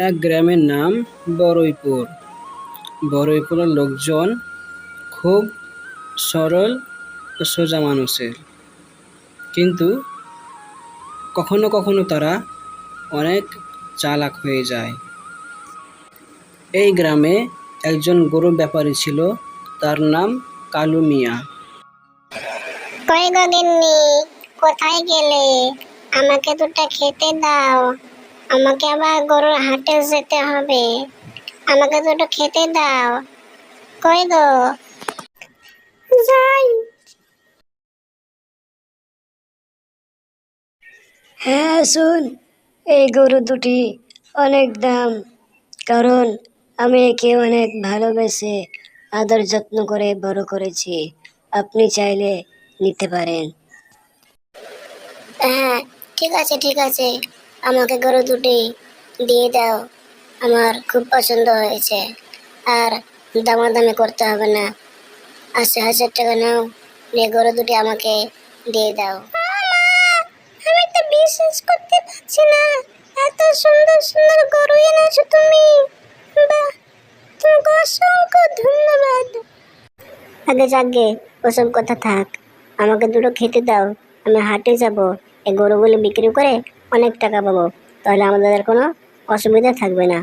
এক গ্রামের নাম বড়ইপুর বড়ইপুরের লোকজন খুব সরল ও সোজা মানুষের। কিন্তু কখনো কখনো তারা অনেক চালাক হয়ে যায়। এই গ্রামে একজন গরু ব্যাপারী ছিল, তার নাম কালু মিয়া। কোথায় গেলে? আমাকে দুটো খেতে দাও। আমাকে আবার গরুর হাটে যেতে হবে। আমাকে দুটো খেতে দাও। কই গো? যাই। হ্যাঁ শুন এই গরু দুটি অনেক দাম কারণ আমি একে অনেক ভালোবেসে আদর যত্ন করে বড় করেছি। আপনি চাইলে নিতে পারেন। হ্যাঁ ঠিক আছে ঠিক আছে। আমাকে গরু দুটি দিয়ে দাও। আমার খুব পছন্দ হয়েছে। আর দামাদামি করতে হবে না। আশি হাজার টাকা নাও। নিয়ে গরু দুটি আমাকে দিয়ে দাও। আমি তো বিশ্বাস করতে পারছি না। এত সুন্দর সুন্দর গরু এনেছো তুমি। বাহ তোমাকে অসংখ্য ধন্যবাদ। আগে যাগে ওসব কথা থাক। আমাকে দুটো খেতে দাও। আমি হাটে যাব। এই গরুগুলো বিক্রি করে অনেক টাকা পাবো তাহলে আমাদের কোনো অসুবিধা থাকবে না